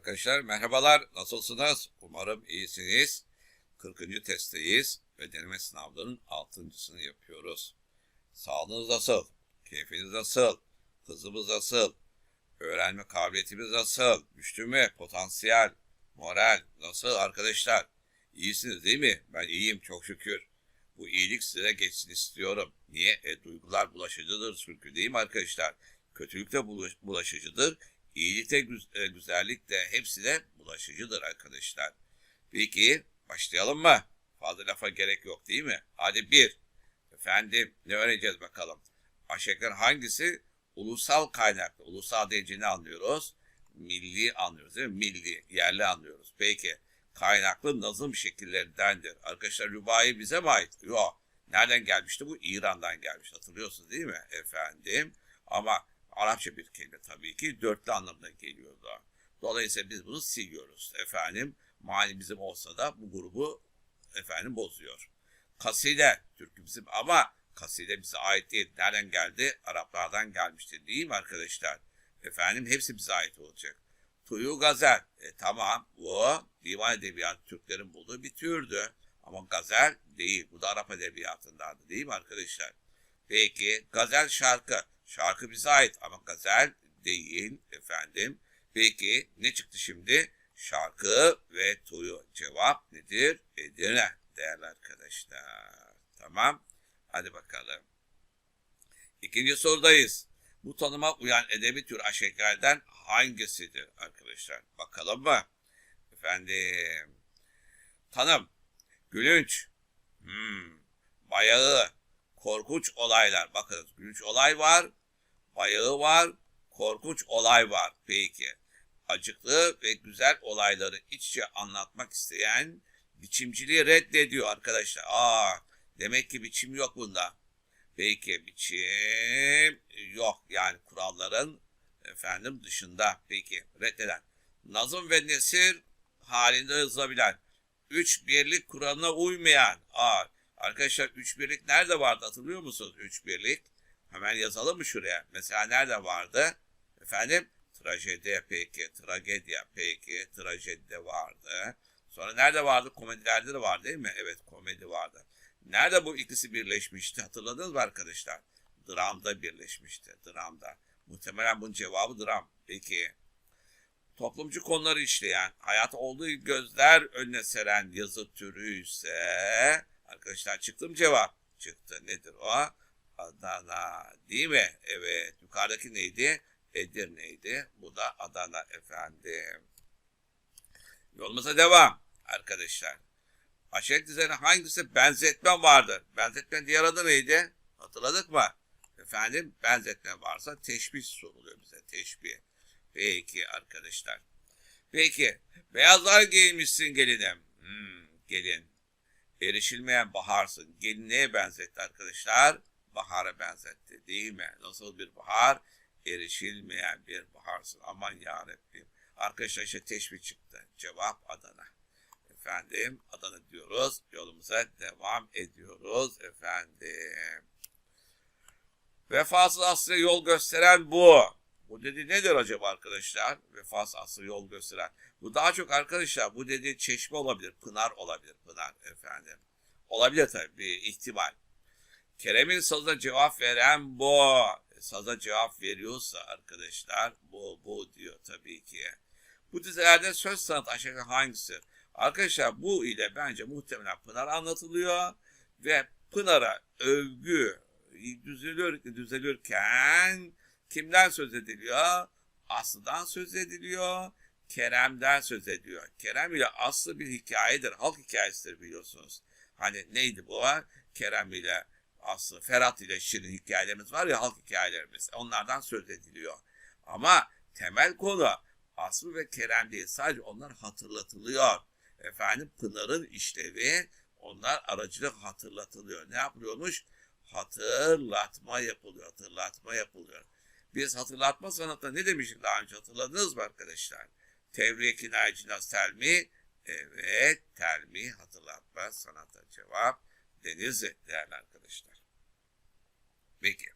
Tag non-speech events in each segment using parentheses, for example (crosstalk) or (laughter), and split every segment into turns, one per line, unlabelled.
Arkadaşlar merhabalar. Nasılsınız? Umarım iyisiniz. 40. testteyiz ve deneme sınavlarının 6.sını yapıyoruz. Sağlığınız nasıl? Keyfiniz nasıl? Hızımız nasıl? Öğrenme kabiliyetimiz nasıl? Güçlü mü? Potansiyel? Moral? Nasıl arkadaşlar? İyisiniz değil mi? Ben iyiyim çok şükür. Bu iyilik size geçsin istiyorum. Niye? E, duygular bulaşıcıdır çünkü değil mi arkadaşlar? Kötülük de bulaş- bulaşıcıdır. İyilik de güz- e, güzellik de hepsi de bulaşıcıdır arkadaşlar. Peki başlayalım mı? Fazla lafa gerek yok değil mi? Hadi bir. Efendim ne öğreneceğiz bakalım. Aşağıdakilerin hangisi ulusal kaynaklı? Ulusal deyince ne anlıyoruz? Milli anlıyoruz değil mi? Milli, yerli anlıyoruz. Peki kaynaklı nazım şekillerindendir. Arkadaşlar rübai bize mi ait? Yok. Nereden gelmişti bu? İran'dan gelmiş. Hatırlıyorsunuz değil mi efendim? Ama Arapça bir kelime tabii ki dörtlü anlamına geliyordu. Dolayısıyla biz bunu siliyoruz efendim. Mani bizim olsa da bu grubu efendim bozuyor. Kaside türkü bizim ama kaside bize ait değil. Nereden geldi? Araplardan gelmiştir değil mi arkadaşlar? Efendim hepsi bize ait olacak. Tuyu gazel. E, tamam bu divan edebiyatı Türklerin bulduğu bir türdü. Ama gazel değil. Bu da Arap edebiyatındandı değil mi arkadaşlar? Peki gazel şarkı. Şarkı bize ait ama gazel değil efendim. Peki ne çıktı şimdi? Şarkı ve tuyu. Cevap nedir? Edirne değerli arkadaşlar. Tamam. Hadi bakalım. İkinci sorudayız. Bu tanıma uyan edebi tür aşekerden hangisidir arkadaşlar? Bakalım mı? Efendim. Tanım. Gülünç. Hmm. Bayağı. Korkunç olaylar. Bakın gülünç olay var. Bayağı var. Korkunç olay var. Peki. Acıklı ve güzel olayları iç içe anlatmak isteyen biçimciliği reddediyor arkadaşlar. Aa, demek ki biçim yok bunda. Peki biçim yok yani kuralların efendim dışında. Peki reddeden. Nazım ve nesir halinde yazılabilen. Üç birlik kuralına uymayan. Aa, arkadaşlar üç birlik nerede vardı hatırlıyor musunuz? Üç birlik. Hemen yazalım mı şuraya? Mesela nerede vardı? Efendim trajedi peki, tragedya peki, trajedide vardı. Sonra nerede vardı? Komedilerde de vardı değil mi? Evet komedi vardı. Nerede bu ikisi birleşmişti? Hatırladınız mı arkadaşlar? Dramda birleşmişti. Dramda. Muhtemelen bunun cevabı dram. Peki. Toplumcu konuları işleyen, hayat olduğu gözler önüne seren yazı türü ise arkadaşlar çıktı mı cevap? Çıktı. Nedir o? Adana değil mi? Evet. Yukarıdaki neydi? Edirne'ydi. Bu da Adana efendim. Yolumuza devam arkadaşlar. Aşağı dizene hangisi benzetme vardır? Benzetmenin diğer adı neydi? Hatırladık mı? Efendim benzetme varsa teşbih soruluyor bize. Teşbih. Peki arkadaşlar. Peki. Beyazlar giymişsin gelinim. Hmm, gelin. Erişilmeyen baharsın. Gelin neye benzetti arkadaşlar? Bahara benzetti değil mi? Nasıl bir bahar? Erişilmeyen bir baharsın. Aman yarabbim. Arkadaşlar işte teşbih çıktı. Cevap Adana. Efendim Adana diyoruz. Yolumuza devam ediyoruz efendim. Vefasız aslı yol gösteren bu. Bu dedi nedir acaba arkadaşlar? Vefasız aslı yol gösteren. Bu daha çok arkadaşlar bu dedi çeşme olabilir, pınar olabilir, pınar efendim. Olabilir tabii bir ihtimal. Kerem'in sazına cevap veren bu. Saza cevap veriyorsa arkadaşlar bu bu diyor tabii ki. Bu dizilerde söz sanatı aşağı hangisi? Arkadaşlar bu ile bence muhtemelen Pınar anlatılıyor ve Pınar'a övgü düzeliyor, düzelirken kimden söz ediliyor? Aslı'dan söz ediliyor. Kerem'den söz ediyor. Kerem ile Aslı bir hikayedir. Halk hikayesidir biliyorsunuz. Hani neydi bu? Kerem ile Aslı, Ferhat ile Şirin hikayelerimiz var ya halk hikayelerimiz. Onlardan söz ediliyor. Ama temel konu Aslı ve Kerem değil. Sadece onlar hatırlatılıyor. Efendim Pınar'ın işlevi onlar aracılık hatırlatılıyor. Ne yapılıyormuş? Hatırlatma yapılıyor. Hatırlatma yapılıyor. Biz hatırlatma sanatında ne demiştik daha önce hatırladınız mı arkadaşlar? Tevriye kinaye cinas telmi. Evet telmi hatırlatma sanata cevap. Denizli değerli arkadaşlar. Peki.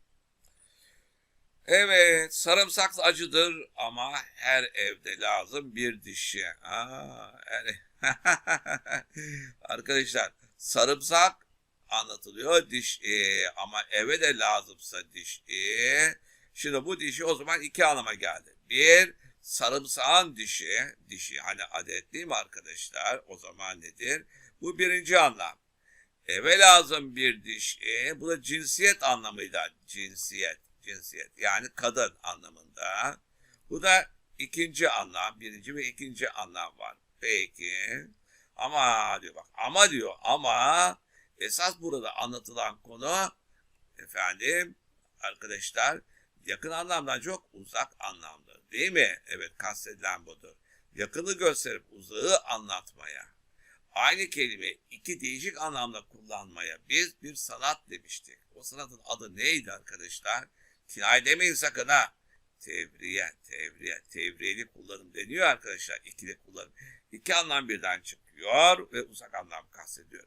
Evet, sarımsak acıdır ama her evde lazım bir dişi. Aa, her- (laughs) Arkadaşlar, sarımsak anlatılıyor diş e, ama eve de lazımsa diş e. Şimdi bu dişi o zaman iki anlama geldi. Bir, sarımsağın dişi, dişi hani adet değil mi arkadaşlar? O zaman nedir? Bu birinci anlam. Eve lazım bir diş. E, bu da cinsiyet anlamıyla cinsiyet, cinsiyet yani kadın anlamında. Bu da ikinci anlam, birinci ve ikinci anlam var. Peki. Ama diyor bak ama diyor ama esas burada anlatılan konu efendim arkadaşlar yakın anlamdan çok uzak anlamda değil mi? Evet kastedilen budur. Yakını gösterip uzağı anlatmaya aynı kelime iki değişik anlamda kullanmaya biz bir sanat demiştik. O sanatın adı neydi arkadaşlar? Kinaye demeyin sakın ha. Tevriye, tevriye, tevriyeli kullanım deniyor arkadaşlar. İkili kullanım. İki anlam birden çıkıyor ve uzak anlam kastediyor.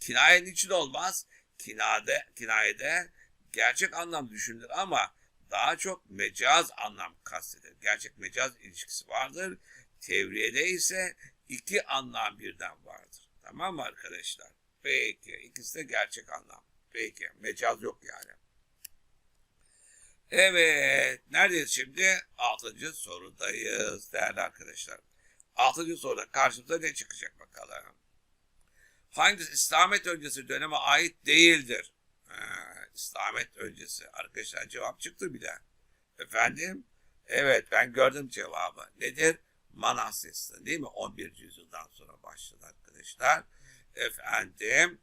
Kinayenin için olmaz. Kinade, kinayede gerçek anlam düşünülür ama daha çok mecaz anlam kastedilir. Gerçek mecaz ilişkisi vardır. Tevriyede ise iki anlam birden vardır. Tamam mı arkadaşlar? Peki. ikisi de gerçek anlam. Peki. Mecaz yok yani. Evet. Neredeyiz şimdi? Altıncı sorudayız değerli arkadaşlar. Altıncı soruda karşımıza ne çıkacak bakalım. Hangisi İslamet öncesi döneme ait değildir? Ha, İslamet öncesi. Arkadaşlar cevap çıktı bile. Efendim? Evet ben gördüm cevabı. Nedir? Manas Destanı değil mi? 11. yüzyıldan sonra başladı arkadaşlar. Efendim,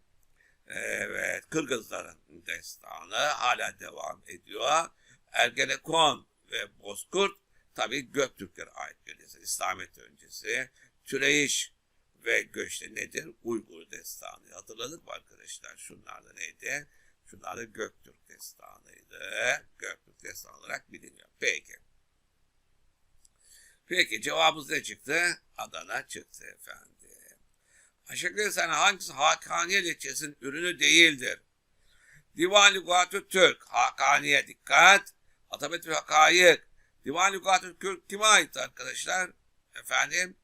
evet Kırgızların destanı hala devam ediyor. Ergenekon ve Bozkurt tabi Göktürklere ait bir destan. İslamiyet öncesi. Türeyiş ve Göçte nedir? Uygur destanı. Hatırladık mı arkadaşlar? Şunlar da neydi? Şunlar da Göktürk destanıydı. Göktürk destanı olarak biliniyor. Peki. Peki cevabımız ne çıktı? Adana çıktı efendim. Aşağı sen hangisi Hakaniye lehçesinin ürünü değildir? Divan Lügatü Türk, Hakaniye dikkat. Atabetül Hakayık. Divan Lügatü Türk kime ait arkadaşlar? Efendim?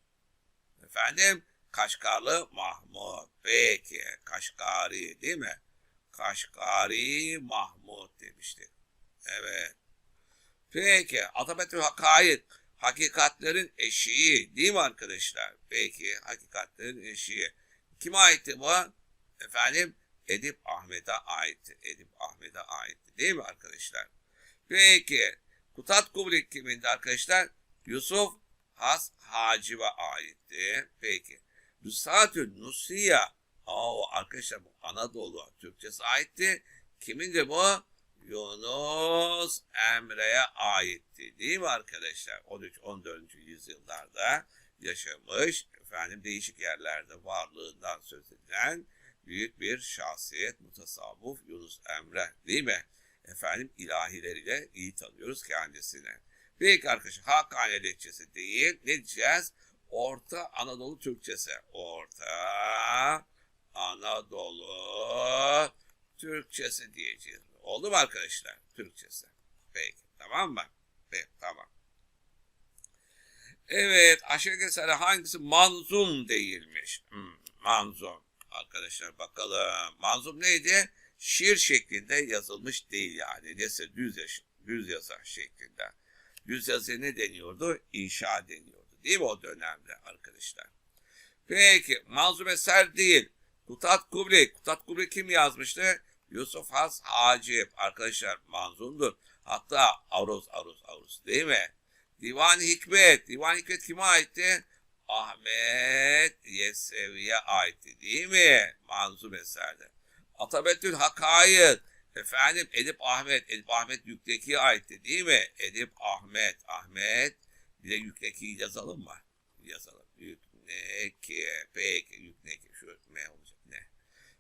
Efendim? Kaşgarlı Mahmut. Peki. Kaşgari değil mi? Kaşgari Mahmut demiştik. Evet. Peki. Atabetül Hakayık hakikatlerin eşiği değil mi arkadaşlar? Peki hakikatlerin eşiği. Kime aitti bu? Efendim Edip Ahmet'e aitti. Edip Ahmet'e aitti değil mi arkadaşlar? Peki Kutat Kubrik kimindi arkadaşlar? Yusuf Has Hacib'e aitti. Peki. Nusatü Nusiya. Oo, arkadaşlar bu Anadolu Türkçesi aitti. Kimindi bu? Yunus Emre'ye aitti değil mi arkadaşlar? 13-14. yüzyıllarda yaşamış, efendim değişik yerlerde varlığından söz edilen büyük bir şahsiyet, mutasavvuf Yunus Emre değil mi? Efendim ilahileriyle iyi tanıyoruz kendisini. Peki arkadaşlar Hakkani lehçesi değil, ne diyeceğiz? Orta Anadolu Türkçesi. Orta Anadolu Türkçesi diyeceğiz. Oldu mu arkadaşlar? Türkçesi. Peki. Tamam mı? Peki. Tamam. Evet. Aşağı kesere hangisi manzum değilmiş? Hmm, manzum. Arkadaşlar bakalım. Manzum neydi? Şiir şeklinde yazılmış değil yani. Neyse düz, yaş düz yazar şeklinde. Düz yazı ne deniyordu? İnşa deniyordu. Değil mi o dönemde arkadaşlar? Peki. Manzum eser değil. Kutat Kubrik. Kutat Kubrik kim yazmıştı? Yusuf Has Hacip arkadaşlar manzumdur. Hatta Aruz Aruz Aruz değil mi? Divan Hikmet. Divan Hikmet kime aitti? Ahmet Yesevi'ye aitti değil mi? Manzum eserde. Atabetül Hakayık. Efendim Edip Ahmet. Edip Ahmet Yükteki'ye aitti değil mi? Edip Ahmet. Ahmet. Bir de Yükteki'yi yazalım mı? Yazalım. Yükneki. Peki Yükneki. Şu ne olacak ne?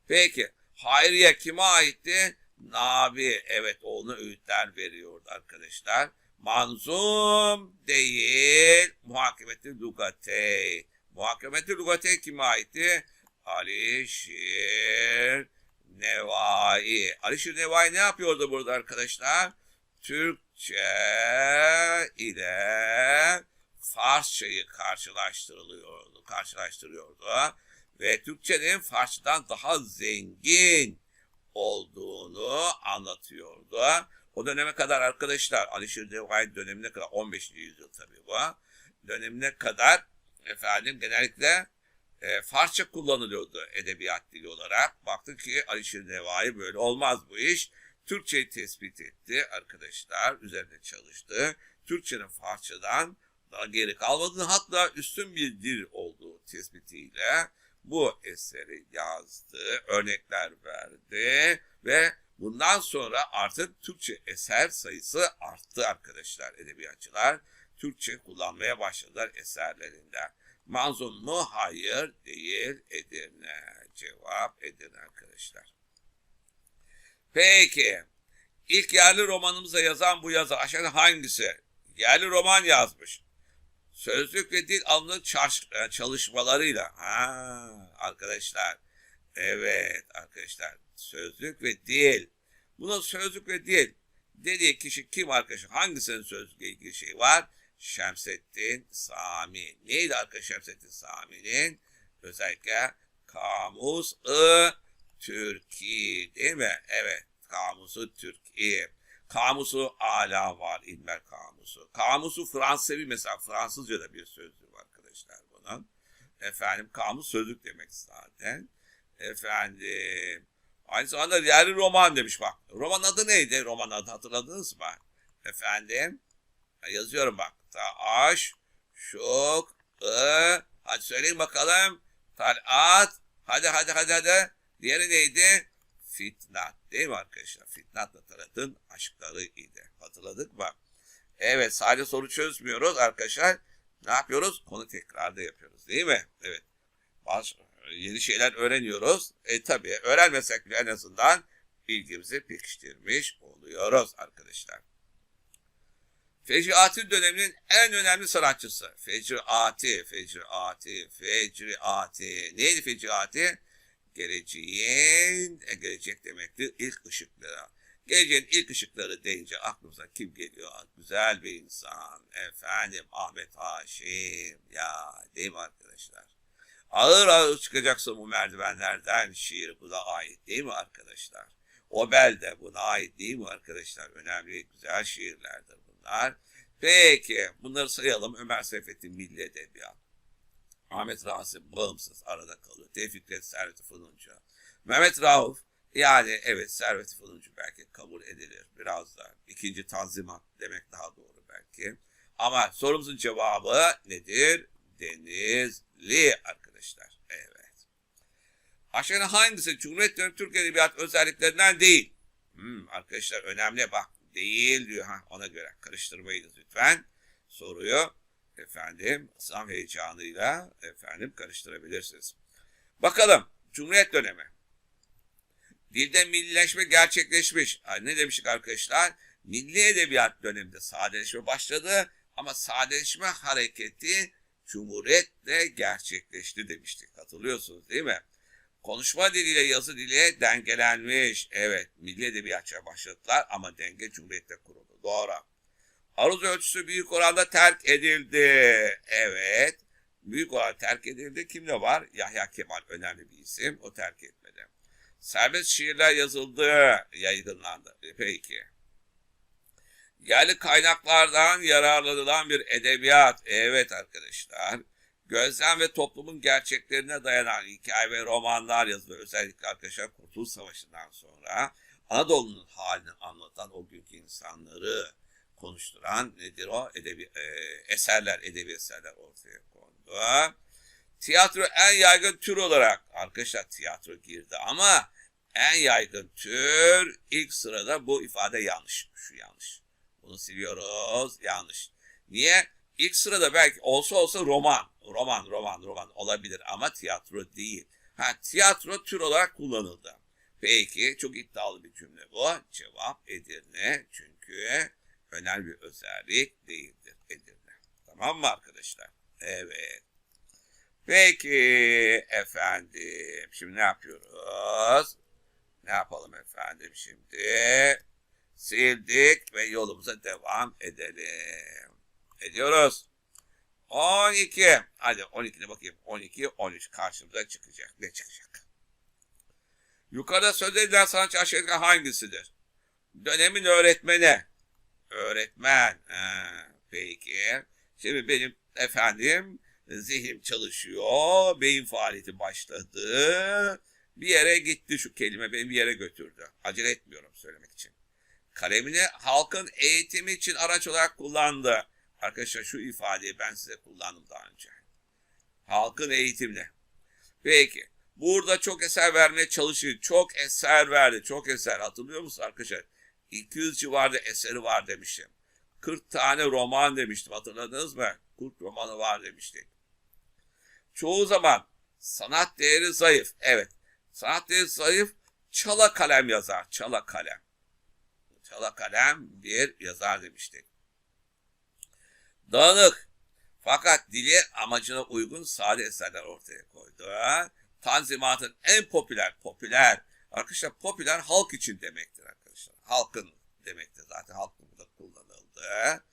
Peki. Hayriye kime aitti? Nabi. Evet oğluna öğütler veriyordu arkadaşlar. Manzum değil. Muhakemetü lugate. Muhakemetü lugate kime aitti? Alişir Nevai. Alişir Nevai ne yapıyordu burada arkadaşlar? Türk Türkçe ile Farsçayı karşılaştırılıyordu, karşılaştırıyordu ve Türkçenin Farsçadan daha zengin olduğunu anlatıyordu. O döneme kadar arkadaşlar Alişir Devgay dönemine kadar 15. yüzyıl tabii bu. Dönemine kadar efendim genellikle e, Farsça kullanılıyordu edebiyat dili olarak. Baktık ki Alişir Nevai böyle olmaz bu iş. Türkçeyi tespit etti arkadaşlar. Üzerine çalıştı. Türkçenin Farsçadan daha geri kalmadığını hatta üstün bir dil olduğu tespitiyle bu eseri yazdı, örnekler verdi ve bundan sonra artık Türkçe eser sayısı arttı arkadaşlar edebiyatçılar. Türkçe kullanmaya başladılar eserlerinde. Manzum mu? Hayır değil Edirne. Cevap Edirne arkadaşlar. Peki. İlk yerli romanımıza yazan bu yazar aşağıda hangisi? Yerli roman yazmış. Sözlük ve dil çarş- e, çalışmalarıyla. Ha, arkadaşlar. Evet arkadaşlar. Sözlük ve dil. Bunun sözlük ve dil dediği kişi kim arkadaşlar? Hangisinin sözlükle ilgili şey var? Şemsettin Sami. Neydi arkadaşlar Şemsettin Sami'nin? Özellikle Kamus-ı Türki değil mi? Evet. Kamusu Türki. Kamusu ala var. İlmer kamusu. Kamusu Fransızca mesela. Fransızca'da bir sözlüğü var arkadaşlar bunun. Efendim kamus sözlük demek zaten. Efendim aynı zamanda yerli roman demiş bak. Roman adı neydi? Roman adı hatırladınız mı? Efendim yazıyorum bak. Taş, şuk, ı. Hadi söyleyin bakalım. Talat. Hadi hadi hadi hadi. Diğeri neydi? Fitnat. Değil mi arkadaşlar? Fitnatla Talat'ın aşklarıydı. Hatırladık mı? Evet sadece soru çözmüyoruz arkadaşlar. Ne yapıyoruz? Konu tekrarda yapıyoruz. Değil mi? Evet. Bazı yeni şeyler öğreniyoruz. E tabi öğrenmesek bile en azından bilgimizi pekiştirmiş oluyoruz arkadaşlar. Fecri döneminin en önemli sanatçısı. Fecri Ati, Fecri Ati, Fecri Ati. Neydi Fecri Ati? Geleceğin, e, gelecek demektir ilk ışıkları. Geleceğin ilk ışıkları deyince aklımıza kim geliyor? Güzel bir insan. Efendim Ahmet Haşim. Ya değil mi arkadaşlar? Ağır ağır çıkacaksın bu merdivenlerden. Şiir buna ait değil mi arkadaşlar? O bel de buna ait değil mi arkadaşlar? Önemli güzel şiirlerdir bunlar. Peki bunları sayalım. Ömer Seyfettin Milli Edebiyat. Ahmet Rasim bağımsız arada kalıyor. Tevfik Ret Servet Fırınca. Mehmet Rauf yani evet Servet Fırınca belki kabul edilir. Biraz da ikinci tanzimat demek daha doğru belki. Ama sorumuzun cevabı nedir? Denizli arkadaşlar. Evet. Aşağıda hangisi Cumhuriyet dönemi Türk Edebiyat özelliklerinden değil? Hmm, arkadaşlar önemli bak. Değil diyor. Ha, ona göre karıştırmayınız lütfen. Soruyu efendim İslam heyecanıyla efendim karıştırabilirsiniz. Bakalım Cumhuriyet dönemi. Dilde millileşme gerçekleşmiş. Ne demiştik arkadaşlar? Milli edebiyat döneminde sadeleşme başladı ama sadeleşme hareketi Cumhuriyetle gerçekleşti demiştik. Hatırlıyorsunuz değil mi? Konuşma diliyle yazı dili dengelenmiş. Evet, milli edebiyatça başladılar ama denge Cumhuriyet'te kuruldu. Doğru. Aruz ölçüsü büyük oranda terk edildi. Evet, büyük oranda terk edildi. Kimde var? Yahya Kemal önemli bir isim. O terk etmedi. Serbest şiirler yazıldı, yayınlandı. Peki. Yerli kaynaklardan yararlanılan bir edebiyat. Evet arkadaşlar. Gözlem ve toplumun gerçeklerine dayanan hikaye ve romanlar yazılıyor. Özellikle arkadaşlar Kurtuluş Savaşı'ndan sonra Anadolu'nun halini anlatan o günkü insanları konuşturan nedir o? Edebi, e, eserler, edebi eserler ortaya kondu. Tiyatro en yaygın tür olarak arkadaşlar tiyatro girdi ama en yaygın tür ilk sırada bu ifade yanlış. Şu yanlış. Bunu siliyoruz. Yanlış. Niye? İlk sırada belki olsa olsa roman. Roman, roman, roman olabilir ama tiyatro değil. Ha, tiyatro tür olarak kullanıldı. Peki, çok iddialı bir cümle bu. Cevap Edirne. Çünkü önemli bir özellik değildir Edirne. Tamam mı arkadaşlar? Evet. Peki efendim. Şimdi ne yapıyoruz? Ne yapalım efendim şimdi? sildik ve yolumuza devam edelim. Ediyoruz. 12. Hadi 12'ne bakayım. 12, 13 karşımıza çıkacak. Ne çıkacak? Yukarıda söz edilen sanatçı aşağıdaki hangisidir? Dönemin öğretmeni. Öğretmen. Ha, peki. Şimdi benim efendim zihin çalışıyor. Beyin faaliyeti başladı. Bir yere gitti şu kelime beni bir yere götürdü. Acele etmiyorum söylemek için. Kalemini halkın eğitimi için araç olarak kullandı. Arkadaşlar şu ifadeyi ben size kullandım daha önce. Halkın eğitimine. Peki. Burada çok eser vermeye çalışıyor. Çok eser verdi. Çok eser. Hatırlıyor musunuz arkadaşlar? 200 civarında eseri var demiştim. 40 tane roman demiştim. Hatırladınız mı? 40 romanı var demiştik. Çoğu zaman sanat değeri zayıf. Evet. Sanat değeri zayıf. Çala kalem yazar. Çala kalem. Çala kalem bir yazar demiştik. Dağınık. Fakat dili amacına uygun sade eserler ortaya koydu. Tanzimatın en popüler, popüler. Arkadaşlar popüler halk için demektir. Halkın demektir zaten halk burada kullanıldı.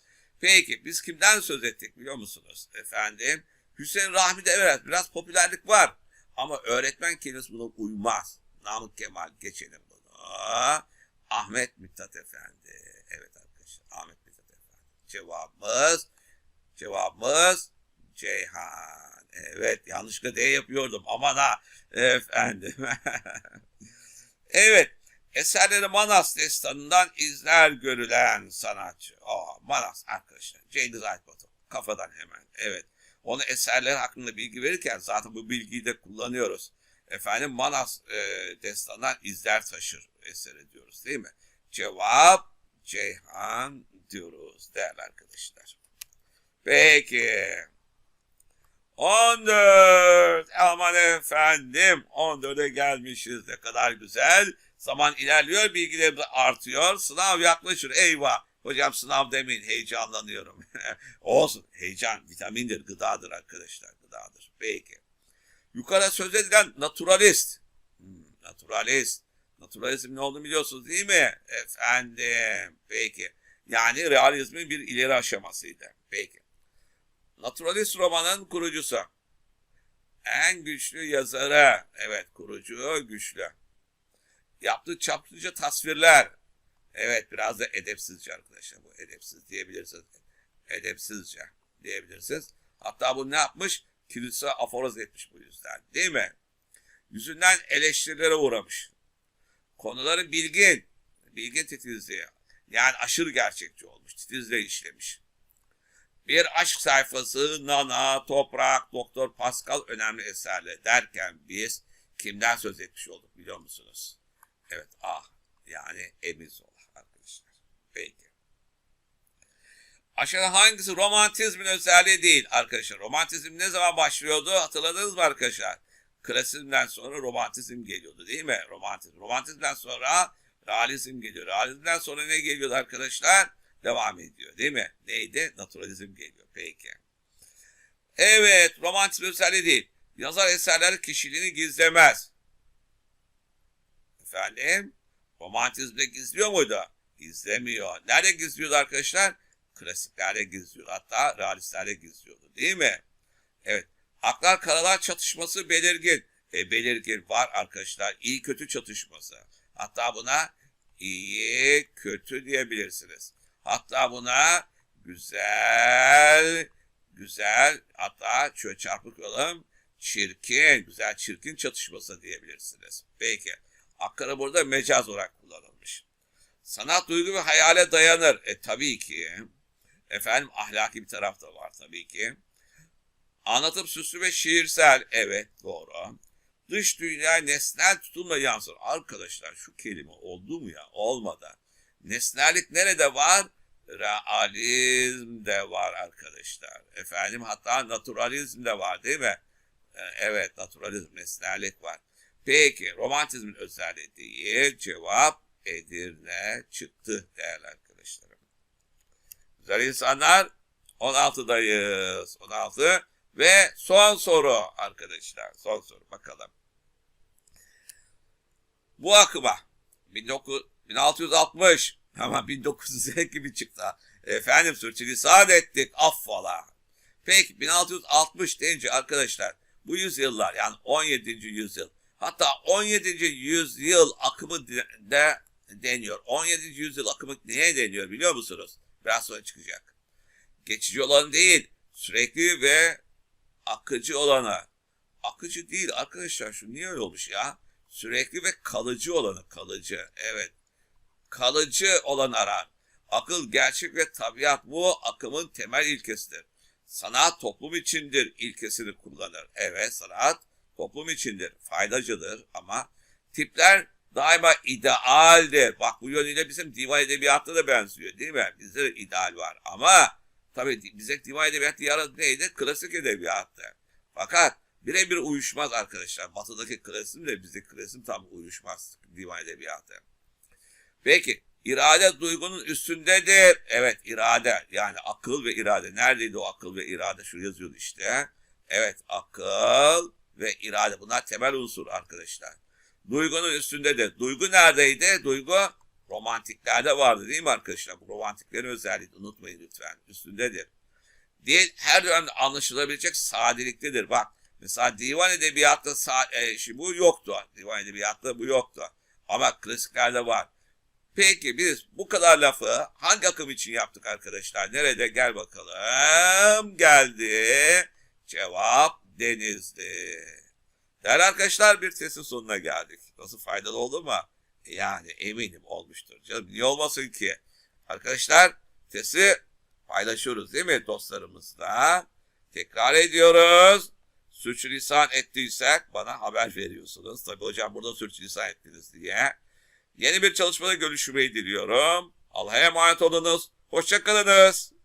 Peki biz kimden söz ettik biliyor musunuz efendim? Hüseyin Rahmi'de evet biraz popülerlik var. Ama öğretmen kelimesi buna uymaz. Namık Kemal geçelim bunu. Ahmet Mithat Efendi. Evet arkadaşlar Ahmet Mithat Efendi. Cevabımız Cevabımız Ceyhan. Evet yanlışlıkla D yapıyordum. Aman ha efendim. (laughs) evet eserleri Manas destanından izler görülen sanatçı. Aa, Manas arkadaşlar. Cengiz Aytbatı. Kafadan hemen. Evet. Onu eserler hakkında bilgi verirken zaten bu bilgiyi de kullanıyoruz. Efendim Manas e, destanından izler taşır eseri diyoruz değil mi? Cevap Ceyhan diyoruz değerli arkadaşlar. Peki. 14. Aman efendim. 14'e gelmişiz. Ne kadar güzel. Zaman ilerliyor. Bilgilerimiz artıyor. Sınav yaklaşır. Eyvah. Hocam sınav demeyin. Heyecanlanıyorum. (laughs) Olsun. Heyecan vitamindir. Gıdadır arkadaşlar. Gıdadır. Peki. Yukarıda söz edilen naturalist. Hmm, naturalist. Naturalizm ne olduğunu biliyorsunuz değil mi? Efendim. Peki. Yani realizmin bir ileri aşamasıydı. Peki. Naturalist romanın kurucusu. En güçlü yazarı. Evet kurucu güçlü. Yaptığı çaplıca tasvirler. Evet biraz da edepsizce arkadaşlar. Bu edepsiz diyebilirsiniz. Edepsizce diyebilirsiniz. Hatta bu ne yapmış? Kilise aforoz etmiş bu yüzden. Değil mi? Yüzünden eleştirilere uğramış. Konuları bilgin. Bilgin titizliği. Yani aşırı gerçekçi olmuş. Titizle işlemiş. Bir aşk sayfası, Nana, Toprak, Doktor Pascal önemli eserler derken biz kimden söz etmiş olduk biliyor musunuz? Evet ah yani Emizola arkadaşlar. Peki. Aşağıda hangisi romantizmin özelliği değil arkadaşlar? Romantizm ne zaman başlıyordu hatırladınız mı arkadaşlar? Klasizmden sonra romantizm geliyordu değil mi? Romantizm. Romantizmden sonra realizm geliyor. Realizmden sonra ne geliyordu arkadaşlar? Devam ediyor değil mi? Neydi? Naturalizm geliyor. Peki. Evet romantizm özelliği değil. Yazar eserleri kişiliğini gizlemez. Efendim? Romantizmde gizliyor muydu? Gizlemiyor. Nerede gizliyordu arkadaşlar? Klasiklerde gizliyordu. Hatta realistlerde gizliyordu. Değil mi? Evet. Aklar karalar çatışması belirgin. E, belirgin var arkadaşlar. İyi kötü çatışması. Hatta buna iyi kötü diyebilirsiniz. Hatta buna güzel, güzel, hatta şöyle çarpık olalım, çirkin, güzel çirkin çatışması diyebilirsiniz. Peki, akkara burada mecaz olarak kullanılmış. Sanat duygu ve hayale dayanır. E tabii ki. Efendim ahlaki bir taraf da var tabii ki. Anlatım süslü ve şiirsel. Evet doğru. Dış dünya nesnel tutumla yansır. Arkadaşlar şu kelime oldu mu ya? Olmadı. Nesnellik nerede var? Realizm de var arkadaşlar. Efendim hatta naturalizm de var değil mi? Ee, Evet naturalizm, nesnellik var. Peki romantizmin özelliği değil. Cevap Edirne çıktı değerli arkadaşlarım. Güzel insanlar 16'dayız. 16 ve son soru arkadaşlar. Son soru bakalım. Bu akıma 19 1660 Ama 1900 gibi çıktı. Efendim sürçülisan ettik affola. Peki 1660 deyince arkadaşlar bu yüzyıllar yani 17. yüzyıl hatta 17. yüzyıl akımı de, de deniyor. 17. yüzyıl akımı neye deniyor biliyor musunuz? Biraz sonra çıkacak. Geçici olan değil sürekli ve akıcı olana. Akıcı değil arkadaşlar şu niye öyle olmuş ya? Sürekli ve kalıcı olanı kalıcı evet. Kalıcı olan arar. Akıl, gerçek ve tabiat bu akımın temel ilkesidir. Sanat toplum içindir ilkesini kullanır. Evet sanat toplum içindir, faydacıdır ama tipler daima idealdir. Bak bu yönüyle bizim divan edebiyatta da benziyor değil mi? Bizde de ideal var ama tabii bize divan edebiyat diğer neydi? Klasik edebiyattı. Fakat birebir uyuşmaz arkadaşlar. Batıdaki klasizmle bizdeki klasizm tam uyuşmaz divan edebiyatı. Peki irade duygunun üstündedir. Evet irade yani akıl ve irade. Neredeydi o akıl ve irade? Şu yazıyordu işte. Evet akıl ve irade bunlar temel unsur arkadaşlar. Duygunun üstündedir. Duygu neredeydi? Duygu romantiklerde vardı değil mi arkadaşlar? Bu romantiklerin özelliği unutmayın lütfen. Üstündedir. Değil her dönemde anlaşılabilecek sadeliktedir. Bak mesela divan edebiyatta e, şimdi bu yoktu. Divan edebiyatta bu yoktu. Ama klasiklerde var. Peki biz bu kadar lafı hangi akım için yaptık arkadaşlar? Nerede? Gel bakalım. Geldi. Cevap denizdi. Değerli arkadaşlar bir testin sonuna geldik. Nasıl faydalı oldu mu? Yani eminim olmuştur. Canım niye olmasın ki? Arkadaşlar testi paylaşıyoruz değil mi dostlarımızla? Tekrar ediyoruz. Sürçülisan ettiysek bana haber veriyorsunuz. Tabii hocam burada sürçülisan ettiniz diye. Yeni bir çalışmada görüşmeyi diliyorum. Allah'a emanet olunuz. Hoşçakalınız.